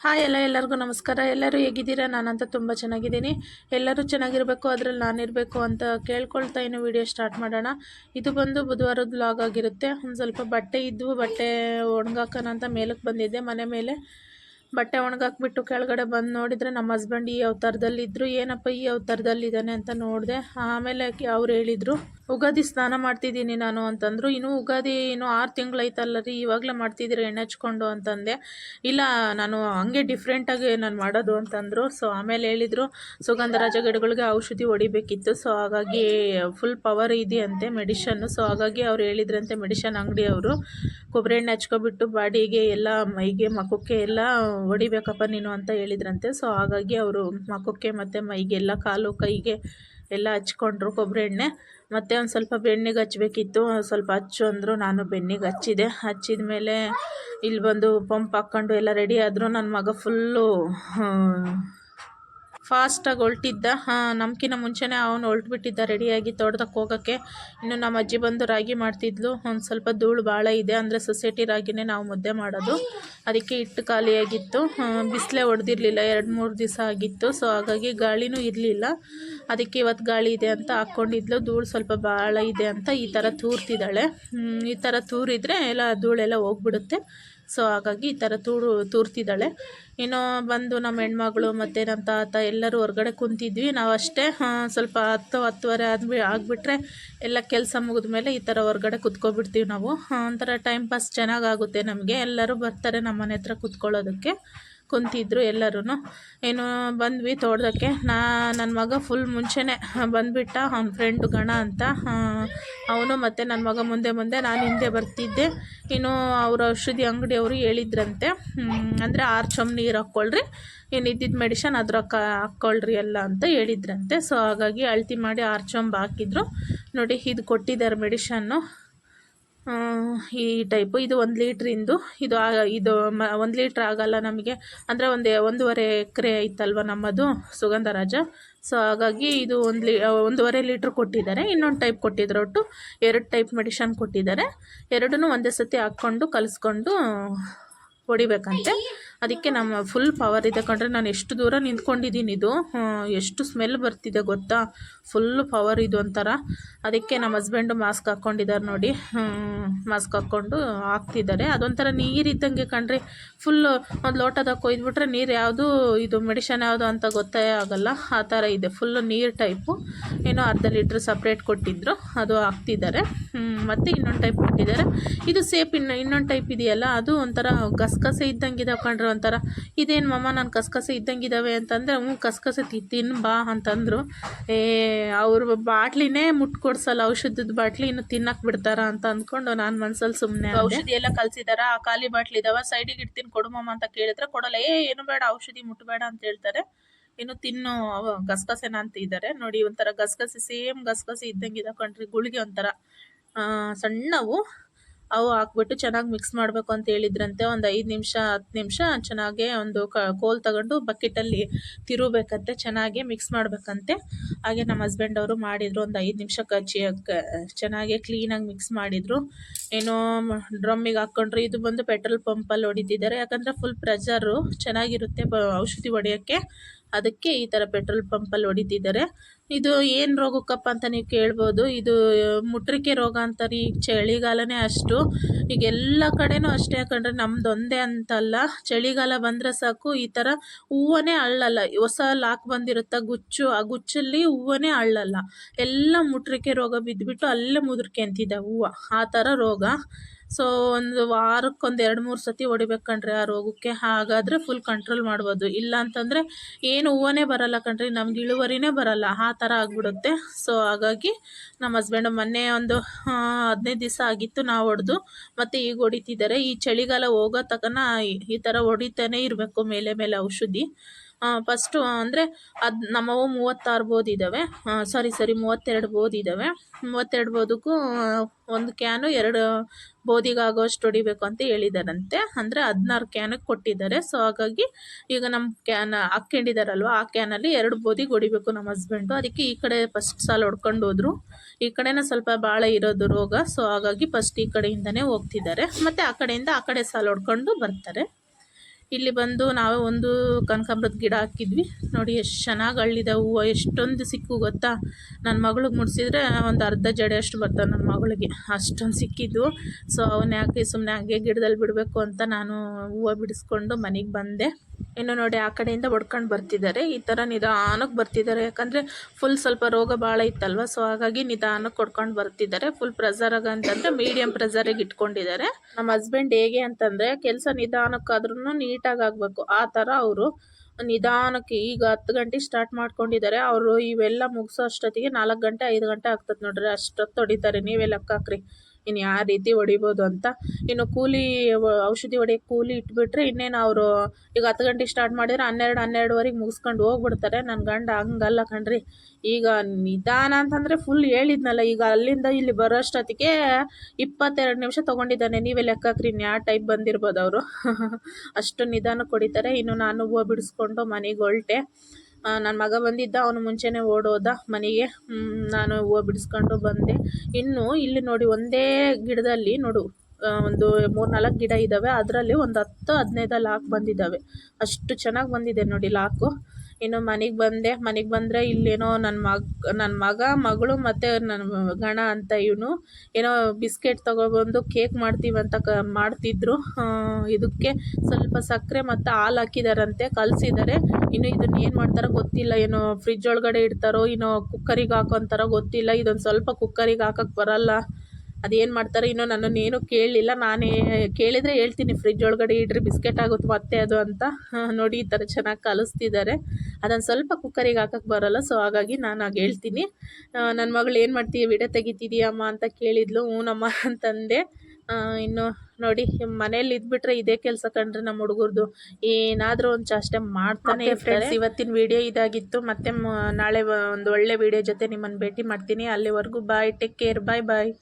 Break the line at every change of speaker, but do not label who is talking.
Hi ಎಲ್ಲ, ಎಲ್ಲರಿಗೂ ನಮಸ್ಕಾರ. ಎಲ್ಲರೂ ಹೇಗಿದ್ದೀರಾ? ನಾನಂತ ತುಂಬ ಚೆನ್ನಾಗಿದ್ದೀನಿ. ಎಲ್ಲರೂ ಚೆನ್ನಾಗಿರಬೇಕು, ಅದರಲ್ಲಿ ನಾನಿರಬೇಕು ಅಂತ ಕೇಳ್ಕೊಳ್ತಾ ಇನ್ನು ವಿಡಿಯೋ ಸ್ಟಾರ್ಟ್ ಮಾಡೋಣ. ಇದು ಬಂದು ಬುಧವಾರದ ಬ್ಲಾಗ್ ಆಗಿರುತ್ತೆ. ಒಂದು ಸ್ವಲ್ಪ ಬಟ್ಟೆ ಇದ್ವು, ಬಟ್ಟೆ ಒಣಗಾಕೋಣ ಅಂತ ಮೇಲಕ್ಕೆ ಬಂದಿದ್ದೆ. ಮನೆ ಮೇಲೆ ಬಟ್ಟೆ ಒಣಗಾಕ್ಬಿಟ್ಟು ಕೆಳಗಡೆ ಬಂದು ನೋಡಿದರೆ ನಮ್ಮ ಹಸ್ಬೆಂಡ್ ಈ ಅವತಾರದಲ್ಲಿದ್ದರು ಏನಪ್ಪ ಈ ಅವತಾರದಲ್ಲಿದ್ದಾನೆ ಅಂತ ನೋಡಿದೆ. ಆಮೇಲೆ ಅವ್ರು ಹೇಳಿದರು ಉಗಾದಿ ಸ್ನಾನ ಮಾಡ್ತಿದ್ದೀನಿ ನಾನು ಅಂತಂದರು, ಇನ್ನೂ ಉಗಾದಿ ಇನ್ನೂ ಆರು ತಿಂಗಳೈತಲ್ಲ ರೀ, ಇವಾಗಲೇ ಮಾಡ್ತಿದ್ದೀರಾ ಎಣ್ಣೆ ಹಚ್ಕೊಂಡು? ಅಂತಂದೆ. ಇಲ್ಲ, ನಾನು ಹಂಗೆ ಡಿಫ್ರೆಂಟಾಗಿ ನಾನು ಮಾಡೋದು, ಅಂತಂದರು. ಸೊ ಆಮೇಲೆ ಹೇಳಿದರು ಸುಗಂಧರಾಜ ಗಿಡಗಳಿಗೆ ಔಷಧಿ ಹೊಡಿಬೇಕಿತ್ತು. ಸೊ ಹಾಗಾಗಿ ಫುಲ್ ಪವರ್ ಇದೆಯಂತೆ ಮೆಡಿಷನ್ನು ಸೊ ಹಾಗಾಗಿ ಅವ್ರು ಹೇಳಿದ್ರಂತೆ ಮೆಡಿಷನ್ ಅಂಗಡಿಯವರು ಕೊಬ್ಬರಿ ಎಣ್ಣೆ ಹಚ್ಕೊಬಿಟ್ಟು ಬಾಡಿಗೆ ಎಲ್ಲ, ಮೈಗೆ ಮಕ್ಕಕ್ಕೆ ಎಲ್ಲ ಹೊಡಿಬೇಕಪ್ಪ ನೀನು ಅಂತ ಹೇಳಿದ್ರಂತೆ. ಸೊ ಹಾಗಾಗಿ ಅವರು ಮಕ್ಕಕ್ಕೆ ಮತ್ತು ಮೈಗೆಲ್ಲ ಕಾಲು, ಕೈಗೆ ಎಲ್ಲ ಹಚ್ಕೊಂಡ್ರು ಕೊಬ್ಬರಿ ಎಣ್ಣೆ. ಮತ್ತು ಒಂದು ಸ್ವಲ್ಪ ಬೆನ್ನಿಗೆ ಹಚ್ಬೇಕಿತ್ತು. ಸ್ವಲ್ಪ ಹಚ್ಚು ಅಂದರು ನಾನು ಬೆಣ್ಣೆಗೆ ಹಚ್ಚಿದೆ. ಹಚ್ಚಿದ ಮೇಲೆ ಇಲ್ಲಿ ಬಂದು ಪಂಪ್ ಹಾಕ್ಕೊಂಡು ಎಲ್ಲ ರೆಡಿ ಆದರು. ನನ್ನ ಮಗ ಫುಲ್ಲು ಫಾಸ್ಟಾಗಿ ಹೊಲ್ಟಿದ್ದ ನಮ್ಕಿನ ಮುಂಚೆನೇ ಅವನು ಹೊಲ್ಟ್ಬಿಟ್ಟಿದ್ದ ರೆಡಿಯಾಗಿ ತೋಟದಕ್ಕೆ ಹೋಗೋಕ್ಕೆ. ಇನ್ನು ನಮ್ಮ ಅಜ್ಜಿ ಬಂದು ರಾಗಿ ಮಾಡ್ತಿದ್ಲು. ಒಂದು ಸ್ವಲ್ಪ ಧೂಳು ಭಾಳ ಇದೆ. ಅಂದರೆ ಸೊಸೈಟಿ ರಾಗಿನೇ ನಾವು ಮುದ್ದೆ ಮಾಡೋದು. ಅದಕ್ಕೆ ಹಿಟ್ಟು ಖಾಲಿಯಾಗಿತ್ತು. ಬಿಸಿಲೇ ಹೊಡೆದಿರಲಿಲ್ಲ. ಎರಡು ಮೂರು ದಿವಸ ಆಗಿತ್ತು. ಸೊ ಹಾಗಾಗಿ ಗಾಳಿನೂ ಇರಲಿಲ್ಲ. ಅದಕ್ಕೆ ಇವತ್ತು ಗಾಳಿ ಇದೆ ಅಂತ ಹಾಕ್ಕೊಂಡಿದ್ಲು ಧೂಳು ಸ್ವಲ್ಪ ಭಾಳ ಇದೆ ಅಂತ ಈ ಥರ ತೂರ್ತಿದ್ದಾಳೆ. ಈ ಥರ ತೂರಿದರೆ ಎಲ್ಲ ಧೂಳೆಲ್ಲ ಹೋಗ್ಬಿಡುತ್ತೆ. ಸೊ ಹಾಗಾಗಿ ಈ ಥರ ತೂರು, ತೂರ್ತಿದ್ದಾಳೆ. ಇನ್ನು ಬಂದು ನಮ್ಮ ಹೆಣ್ಮಗಳು ಮತ್ತು ನಮ್ಮ ತಾತ ಎಲ್ಲರೂ ಹೊರಗಡೆ ಕುಂತಿದ್ವಿ. ನಾವು ಅಷ್ಟೇ ಸ್ವಲ್ಪ ಹತ್ತು, ಹತ್ತುವರೆ ಆದ್ಬಿ ಆಗಿಬಿಟ್ರೆ ಎಲ್ಲ ಕೆಲಸ ಮುಗಿದ ಮೇಲೆ ಈ ಥರ ಹೊರಗಡೆ ಕುತ್ಕೊಬಿಡ್ತೀವಿ ನಾವು. ಒಂಥರ ಟೈಮ್ ಪಾಸ್ ಚೆನ್ನಾಗಾಗುತ್ತೆ ನಮಗೆ. ಎಲ್ಲರೂ ಬರ್ತಾರೆ ನಮ್ಮ ಮನೆ ಹತ್ರ ಕುತ್ಕೊಳ್ಳೋದಕ್ಕೆ. ಕುಂತಿದ್ರು ಎಲ್ಲರೂ ಏನು ಬಂದ್ವಿ ತೋಟದಕ್ಕೆ. ನಾ ನನ್ನ ಮಗ ಫುಲ್ ಮುಂಚೆನೇ ಬಂದುಬಿಟ್ಟ, ಅವ್ನ ಫ್ರೆಂಡು ಗಣ ಅಂತ. ಅವನು ಮತ್ತು ನನ್ನ ಮಗ ಮುಂದೆ ಮುಂದೆ, ನಾನು ಹಿಂದೆ ಬರ್ತಿದ್ದೆ. ಇನ್ನು ಅವ್ರ ಔಷಧಿ ಅಂಗಡಿಯವರು ಹೇಳಿದ್ರಂತೆ. ಅಂದರೆ ಆರು ಚಮ್ ನೀರು ಹಾಕ್ಕೊಳ್ರಿ. ಏನು ಇದ್ದಿದ್ದು ಮೆಡಿಷನ್ ಅದ್ರ ಹಾಕ್ಕೊಳ್ರಿ ಎಲ್ಲ ಅಂತ ಹೇಳಿದ್ರಂತೆ. ಸೊ ಹಾಗಾಗಿ ಅಳ್ತಿ ಮಾಡಿ ಆರು ಚಂಬ್ ಹಾಕಿದ್ರು. ನೋಡಿ, ಇದು ಕೊಟ್ಟಿದ್ದಾರೆ ಮೆಡಿಷನ್ನು ಈ ಟೈಪು ಇದು ಒಂದು ಲೀಟ್ರಿಂದು ಇದು. ಇದು ಮ, ಒಂದು ಲೀಟ್ರ್ ಆಗೋಲ್ಲ ನಮಗೆ. ಅಂದರೆ ಒಂದು ಒಂದೂವರೆ ಎಕರೆ ಇತ್ತಲ್ವ ನಮ್ಮದು ಸುಗಂಧರಾಜ. ಸೊ ಹಾಗಾಗಿ ಇದು ಒಂದು ಲೀ ಒಂದೂವರೆ ಲೀಟ್ರ್ ಕೊಟ್ಟಿದ್ದಾರೆ. ಇನ್ನೊಂದು ಟೈಪ್ ಕೊಟ್ಟಿದ್ರು ಒಟ್ಟು ಎರಡು ಟೈಪ್ ಮೆಡಿಷನ್ ಕೊಟ್ಟಿದ್ದಾರೆ. ಎರಡನ್ನೂ ಒಂದೇ ಸತಿ ಹಾಕ್ಕೊಂಡು ಕಲಿಸ್ಕೊಂಡು ಹೊಡಿಬೇಕಂತೆ. ಅದಕ್ಕೆ ನಮ್ಮ ಫುಲ್ ಪವರ್ ಇದೆ. ಕಂಡ್ರೆ ನಾನು ಎಷ್ಟು ದೂರ ನಿಂತ್ಕೊಂಡಿದ್ದೀನಿ ಇದು. ಎಷ್ಟು ಸ್ಮೆಲ್ ಬರ್ತಿದೆ ಗೊತ್ತಾ? ಫುಲ್ ಪವರ್ ಇದು ಒಂಥರ. ಅದಕ್ಕೆ ನಮ್ಮ ಹಸ್ಬೆಂಡು ಮಾಸ್ಕ್ ಹಾಕ್ಕೊಂಡಿದ್ದಾರೆ ನೋಡಿ. ಮಾಸ್ಕ್ ಹಾಕ್ಕೊಂಡು ಹಾಕ್ತಿದ್ದಾರೆ. ಅದೊಂಥರ ನೀರಿದ್ದಂಗೆ ಕಂಡ್ರೆ ಫುಲ್ಲು ಒಂದು ಲೋಟದಾಗ ಕೊಯ್ದುಬಿಟ್ರೆ ನೀರು ಯಾವುದು ಇದು ಮೆಡಿಷನ್ ಯಾವುದು ಅಂತ ಗೊತ್ತೇ ಆಗೋಲ್ಲ. ಆ ಥರ ಇದೆ. ಫುಲ್ಲು ನೀರು ಟೈಪು ಏನೋ ಅರ್ಧ ಲೀಟ್ರ್ ಸಪ್ರೇಟ್ ಕೊಟ್ಟಿದ್ದರು ಅದು ಹಾಕ್ತಿದ್ದಾರೆ. ಮತ್ತು ಇನ್ನೊಂದು ಟೈಪ್ ಕೊಟ್ಟಿದ್ದಾರೆ. ಇದು ಸೇಪ್ ಇನ್ನು ಇನ್ನೊಂದು ಟೈಪ್ ಇದೆಯಲ್ಲ, ಅದು ಒಂಥರ ಗಸಗಸೆ ಇದ್ದಂಗೆ ಇದೆ ಕಂಡ್ರೆ ಒಂಥರ ಇದೇನು ಮಮ್ಮ ನಾನು ಕಸಕಸೆ ಇದ್ದಂಗಿದ್ದಾವೆ ಅಂತಂದರೆ ಹ್ಞೂ, ಕಸಕಸೆ ಬಾ ಅಂತಂದರು. ಏ, ಅವ್ರ ಬಾಟ್ಲಿನೇ ಮುಟ್ಕೊಡ್ಸಲ್ಲ, ಔಷಧದ ಬಾಟ್ಲಿ ಇನ್ನು ತಿನ್ನಕ್ಕೆ ಬಿಡ್ತಾರ ಅಂತ ಅಂದ್ಕೊಂಡು ನಾನು ಮನ್ಸಲ್ಲಿ ಸುಮ್ಮನೆ ಔಷಧಿ ಎಲ್ಲ ಕಲ್ಸಿದಾರ? ಆ ಖಾಲಿ ಬಾಟ್ಲಿ ಇದಾವ, ಸೈಡಿಗೆ ಇಡ್ತೀನಿ ಕೊಡುಮಮ್ಮ ಅಂತ ಕೇಳಿದ್ರೆ ಕೊಡಲ್ಲ. ಏ, ಏನು ಬೇಡ, ಔಷಧಿ ಮುಟ್ಟಬೇಡ ಅಂತ ಹೇಳ್ತಾರೆ. ಇನ್ನು ತಿನ್ನು ಗಸಗಸೆನ ಅಂತ ಇದ್ದಾರೆ. ನೋಡಿ, ಒಂಥರ ಗಸಗಸೆ ಸೇಮ್ ಗಸಗಸೆ ಇದ್ದಂಗಿದೆ ಕಣ್ರಿ, ಗುಳಿಗೆ ಒಂಥರ. ಸಣ್ಣವು ಅವು ಹಾಕ್ಬಿಟ್ಟು ಚೆನ್ನಾಗಿ ಮಿಕ್ಸ್ ಮಾಡಬೇಕು ಅಂತ ಹೇಳಿದ್ರಂತೆ. ಒಂದು ಐದು ನಿಮಿಷ, ಹತ್ತು ನಿಮಿಷ ಚೆನ್ನಾಗೆ ಒಂದು ಕೋಲ್ ತಗೊಂಡು ಬಕೆಟಲ್ಲಿ ತಿರುಬೇಕಂತೆ ಚೆನ್ನಾಗೆ ಮಿಕ್ಸ್ ಮಾಡಬೇಕಂತೆ. ಹಾಗೆ ನಮ್ಮ ಹಸ್ಬೆಂಡ್ ಅವರು ಮಾಡಿದರು, ಒಂದು ಐದು ನಿಮಿಷ ಕಚ್ಚಿ ಚೆನ್ನಾಗೆ ಕ್ಲೀನಾಗಿ ಮಿಕ್ಸ್ ಮಾಡಿದರು. ಏನೋ ಡ್ರಮ್ಮಿಗೆ ಹಾಕ್ಕೊಂಡ್ರು ಇದು ಬಂದು ಪೆಟ್ರೋಲ್ ಪಂಪಲ್ಲಿ ಹೊಡಿತಿದ್ದಾರೆ. ಯಾಕಂದರೆ ಫುಲ್ ಪ್ರೆಷರು ಚೆನ್ನಾಗಿರುತ್ತೆ ಔಷಧಿ ಹೊಡೆಯೋಕ್ಕೆ. ಅದಕ್ಕೆ ಈ ಥರ ಪೆಟ್ರೋಲ್ ಪಂಪಲ್ಲಿ ಹೊಡಿತಿದ್ದಾರೆ. ಇದು ಏನು ರೋಗಕ್ಕಪ್ಪ ಅಂತ ನೀವು ಕೇಳ್ಬೋದು. ಇದು ಮುಟ್ರಿಕೆ ರೋಗ ಅಂತಾರೆ ಈಗ ಚಳಿಗಾಲನೇ ಅಷ್ಟು. ಈಗ ಎಲ್ಲ ಕಡೆನೂ ಅಷ್ಟೇ ಯಾಕಂದರೆ ಒಂದೇ ಅಂತಲ್ಲ. ಚಳಿಗಾಲ ಬಂದರೆ ಸಾಕು, ಈ ಥರ ಹೂವನೇ ಅಳ್ಳಲ್ಲ. ಹೊಸ ಲಾಕ್ ಬಂದಿರುತ್ತೆ ಗುಚ್ಚು, ಆ ಗುಚ್ಚಲ್ಲಿ ಹೂವನೇ ಅಳ್ಳಲ್ಲ. ಎಲ್ಲ ಮುಟ್ರಿಕೆ ರೋಗ ಬಿದ್ದುಬಿಟ್ಟು ಅಲ್ಲೇ ಮುದುರ್ಕೊಂತಿದ್ದಾವೆ ಹೂವು, ಆ ಥರ ರೋಗ. ಸೊ ಒಂದು ವಾರಕ್ಕೊಂದು ಎರಡು ಮೂರು ಸತಿ ಹೊಡಿಬೇಕು ಕಣ್ರಿ ಆ ರೋಗಕ್ಕೆ. ಹಾಗಾದರೆ ಫುಲ್ ಕಂಟ್ರೋಲ್ ಮಾಡ್ಬೋದು. ಇಲ್ಲ ಅಂತಂದರೆ ಏನು ಹೂವನೇ ಬರಲ್ಲ ಕಣ್ರಿ, ನಮ್ಗೆ ಇಳುವರಿನೇ ಬರಲ್ಲ. ಆ ಥರ ಆಗಿಬಿಡುತ್ತೆ. ಸೊ ಹಾಗಾಗಿ ನಮ್ಮ ಹಸ್ಬೆಂಡು ಮೊನ್ನೆ ಒಂದು ಹದಿನೈದು ದಿವಸ ಆಗಿತ್ತು ನಾವು ಹೊಡೆದು. ಮತ್ತು ಈಗ ಹೊಡಿತಿದ್ದಾರೆ. ಈ ಚಳಿಗಾಲ ಹೋಗೋ ತಕನ ಈ ಥರ ಹೊಡಿತಾನೆ ಇರಬೇಕು. ಮೇಲೆ ಮೇಲೆ ಔಷಧಿ. ಫಸ್ಟು ಅಂದರೆ ಅದು ನಮ್ಮವು ಮೂವತ್ತಾರು ಬೋದಿದ್ದಾವೆ ಸಾರಿ ಸಾರಿ ಮೂವತ್ತೆರಡು ಬೋದಿದ್ದಾವೆ ಮೂವತ್ತೆರಡು ಬೋದಕ್ಕೂ ಒಂದು ಕ್ಯಾನು ಎರಡು ಬೋದಿಗಾಗೋಷ್ಟು ಹೊಡಿಬೇಕು ಅಂತ ಹೇಳಿದಾರಂತೆ. ಅಂದರೆ ಹದಿನಾರು ಕ್ಯಾನಿಗೆ ಕೊಟ್ಟಿದ್ದಾರೆ. ಸೊ ಹಾಗಾಗಿ ಈಗ ನಮ್ಮ ಕ್ಯಾನ್ ಹಾಕ್ಕೊಂಡಿದ್ದಾರಲ್ವ ಆ ಕ್ಯಾನಲ್ಲಿ ಎರಡು ಬೋದಿಗೆ ಹೊಡಿಬೇಕು ನಮ್ಮ ಹಸ್ಬೆಂಡು ಅದಕ್ಕೆ ಈ ಕಡೆ ಫಸ್ಟ್ ಸಾಲ ಹೊಡ್ಕೊಂಡು ಹೋದ್ರು. ಈ ಕಡೆನೇ ಸ್ವಲ್ಪ ಭಾಳ ಇರೋದು ರೋಗ. ಸೊ ಹಾಗಾಗಿ ಫಸ್ಟ್ ಈ ಕಡೆಯಿಂದನೇ ಹೋಗ್ತಿದ್ದಾರೆ. ಮತ್ತು ಆ ಕಡೆಯಿಂದ ಆ ಕಡೆ ಸಾಲ ಹೊಡ್ಕೊಂಡು ಬರ್ತಾರೆ. ಇಲ್ಲಿ ಬಂದು ನಾವೇ ಒಂದು ಕನಕಾಂಬ್ರದ ಗಿಡ ಹಾಕಿದ್ವಿ. ನೋಡಿ ಎಷ್ಟು ಚೆನ್ನಾಗಿ ಅಳ್ಳಿದೆ ಹೂವು. ಎಷ್ಟೊಂದು ಸಿಕ್ಕು ಗೊತ್ತಾ? ನನ್ನ ಮಗಳಿಗೆ ಮುಡಿಸಿದ್ರೆ ಒಂದು ಅರ್ಧ ಜಡೆ ಅಷ್ಟು ಬರ್ತವೆ ನನ್ನ ಮಗಳಿಗೆ. ಅಷ್ಟೊಂದು ಸಿಕ್ಕಿದ್ದು. ಸೊ ಅವನ್ನ ಯಾಕೆ ಸುಮ್ಮನೆ ಹಾಗೆ ಗಿಡದಲ್ಲಿ ಬಿಡಬೇಕು ಅಂತ ನಾನು ಹೂವು ಬಿಡಿಸ್ಕೊಂಡು ಮನೆಗೆ ಬಂದೆ. ಇನ್ನು ನೋಡಿ ಆ ಕಡೆಯಿಂದ ಹೊಡ್ಕೊಂಡು ಬರ್ತಿದ್ದಾರೆ. ಈ ಥರ ನಿಧಾನಕ್ಕೆ ಬರ್ತಿದ್ದಾರೆ. ಯಾಕಂದರೆ ಫುಲ್ ಸ್ವಲ್ಪ ರೋಗ ಭಾಳ ಇತ್ತಲ್ವ? ಸೊ ಹಾಗಾಗಿ ನಿಧಾನಕ್ಕೆ ಹೊಡ್ಕೊಂಡು ಬರ್ತಿದ್ದಾರೆ. ಫುಲ್ ಪ್ರೆಸರಾಗ ಅಂತಂದರೆ ಮೀಡಿಯಮ್ ಪ್ರೆಸರಿಗೆ ಇಟ್ಕೊಂಡಿದ್ದಾರೆ. ನಮ್ಮ ಹಸ್ಬೆಂಡ್ ಹೇಗೆ ಅಂತಂದರೆ ಕೆಲಸ ನಿಧಾನಕ್ಕಾದ್ರೂ ನೀಟಾಗಿ ಆಗಬೇಕು. ಆ ಥರ ಅವರು ನಿಧಾನಕ್ಕೆ ಈಗ ಹತ್ತು ಗಂಟೆ ಸ್ಟಾರ್ಟ್ ಮಾಡ್ಕೊಂಡಿದ್ದಾರೆ. ಅವರು ಇವೆಲ್ಲ ಮುಗಿಸೋ ಅಷ್ಟೊತ್ತಿಗೆ ನಾಲ್ಕು ಗಂಟೆ, ಐದು ಗಂಟೆ ಆಗ್ತದೆ ನೋಡ್ರಿ. ಅಷ್ಟೊತ್ತು ಹೊಡಿತಾರೆ. ನೀವೇ ಲೆಕ್ಕ ಹಾಕ್ರಿ. ಇನ್ನು ಯಾವ ರೀತಿ ಹೊಡಿಬೋದು ಅಂತ. ಇನ್ನು ಕೂಲಿ, ಔಷಧಿ ಹೊಡಿಯೋಕ್ಕೆ ಕೂಲಿ ಇಟ್ಬಿಟ್ರೆ ಇನ್ನೇನು ಅವರು ಈಗ ಹತ್ತು ಗಂಟೆಗೆ ಸ್ಟಾರ್ಟ್ ಮಾಡಿದ್ರೆ ಹನ್ನೆರಡು, ಹನ್ನೆರಡುವರೆಗೆ ಮುಗಿಸ್ಕೊಂಡು ಹೋಗ್ಬಿಡ್ತಾರೆ. ನನ್ನ ಗಂಡ ಹಂಗಲ್ಲ ಕಣ್ರಿ. ಈಗ ನಿಧಾನ ಅಂತಂದರೆ ಫುಲ್ ಹೇಳಿದ್ನಲ್ಲ, ಈಗ ಅಲ್ಲಿಂದ ಇಲ್ಲಿ ಬರೋ ಅಷ್ಟೊತ್ತಿಗೆ ಇಪ್ಪತ್ತೆರಡು ನಿಮಿಷ ತೊಗೊಂಡಿದ್ದಾನೆ. ನೀವೇ ಲೆಕ್ಕಾಕ್ರಿ ಇನ್ನು ಯಾವ ಟೈಪ್ ಬಂದಿರ್ಬೋದು ಅವರು. ಅಷ್ಟು ನಿಧಾನಕ್ಕೆ ಹೊಡಿತಾರೆ ಇನ್ನು ನಾನು ಹೂವು ಬಿಡಿಸ್ಕೊಂಡು ಮನೆಗೆ ಹೊರಟೆ. ನನ್ನ ಮಗ ಬಂದಿದ್ದ, ಅವನು ಮುಂಚೆನೇ ಓಡೋದ ಮನೆಗೆ. ನಾನು ಹೂವು ಬಿಡಿಸ್ಕೊಂಡು ಬಂದೆ. ಇನ್ನು ಇಲ್ಲಿ ನೋಡಿ ಒಂದೇ ಗಿಡದಲ್ಲಿ ನೋಡು ಒಂದು ಮೂರು ನಾಲ್ಕು ಗಿಡ ಇದ್ದಾವೆ ಅದರಲ್ಲಿ ಒಂದು ಹತ್ತು ಹದಿನೈದು ಲಾಕ್ ಬಂದಿದ್ದಾವೆ ಅಷ್ಟು ಚೆನ್ನಾಗಿ ಬಂದಿದೆ ನೋಡಿ ಲಾಕು. ಇನ್ನು ಮನೆಗೆ ಬಂದೆ. ಮನೆಗೆ ಬಂದರೆ ಇಲ್ಲೇನೋ ನನ್ನ ಮಗ ನನ್ನ ಮಗ, ಮಗಳು ಮತ್ತು ನನ್ನ ಗಣ ಅಂತ ಇವನು. ಏನೋ ಬಿಸ್ಕೆಟ್ ತೊಗೊಬಂದು ಕೇಕ್ ಮಾಡ್ತೀವಂತ ಕ, ಮಾಡ್ತಿದ್ರು. ಇದಕ್ಕೆ ಸ್ವಲ್ಪ ಸಕ್ಕರೆ ಮತ್ತು ಹಾಲು ಹಾಕಿದಾರಂತೆ ಕಲಸಿದ್ದಾರೆ ಇನ್ನು ಇದನ್ನ ಏನು ಮಾಡ್ತಾರೋ ಗೊತ್ತಿಲ್ಲ. ಏನೋ ಫ್ರಿಜ್ ಒಳಗಡೆ ಇಡ್ತಾರೋ, ಏನೋ ಕುಕ್ಕರಿಗೆ ಹಾಕೋಂತಾರೋ ಗೊತ್ತಿಲ್ಲ. ಇದೊಂದು ಸ್ವಲ್ಪ ಕುಕ್ಕರಿಗೆ ಹಾಕಕ್ಕೆ ಬರಲ್ಲ. ಅದೇನು ಮಾಡ್ತಾರೆ? ಇನ್ನೂ ನನ್ನನ್ನು ಏನು ಕೇಳಲಿಲ್ಲ ನಾನೇ ಕೇಳಿದರೆ ಹೇಳ್ತೀನಿ ಫ್ರಿಜ್ ಒಳಗಡೆ ಇಡ್ರಿ ಬಿಸ್ಕೆಟ್ ಆಗುತ್ತೆ ಮತ್ತೆ ಅದು ಅಂತ. ನೋಡಿ ಈ ಥರ ಚೆನ್ನಾಗಿ ಕಲಿಸ್ತಿದ್ದಾರೆ. ಅದನ್ನು ಸ್ವಲ್ಪ ಕುಕ್ಕರಿಗೆ ಹಾಕಕ್ಕೆ ಬರಲ್ಲ ಸೊ ಹಾಗಾಗಿ ನಾನು ಆಗ ಹೇಳ್ತೀನಿ. ನನ್ನ ಮಗಳು ಏನು ಮಾಡ್ತೀವಿ ವಿಡಿಯೋ ತೆಗಿತಿದೀಯಮ್ಮ ಅಂತ ಕೇಳಿದ್ಲು ಹ್ಞೂನಮ್ಮ ಅಂತಂದೆ ಇನ್ನು ನೋಡಿ ಮನೇಲಿ ಇದ್ಬಿಟ್ರೆ ಇದೇ ಕೆಲಸ ಕಂಡ್ರೆ ನಮ್ಮ ಹುಡುಗರ್ದು ಏನಾದರೂ ಒಂದು ಚಾಷ್ಟೆ ಮಾಡ್ತಾನೆ ಫ್ರೆಂಡ್ಸ್ ಇವತ್ತಿನ ವಿಡಿಯೋ ಇದಾಗಿತ್ತು. ಮತ್ತೆ ನಾಳೆ ಒಂದು ಒಳ್ಳೆ ವಿಡಿಯೋ ಜೊತೆ ನಿಮ್ಮನ್ನು ಭೇಟಿ ಮಾಡ್ತೀನಿ. ಅಲ್ಲಿವರೆಗೂ ಬಾಯ್ ಟೇಕ್ ಕೇರ್ ಬಾಯ್ ಬಾಯ್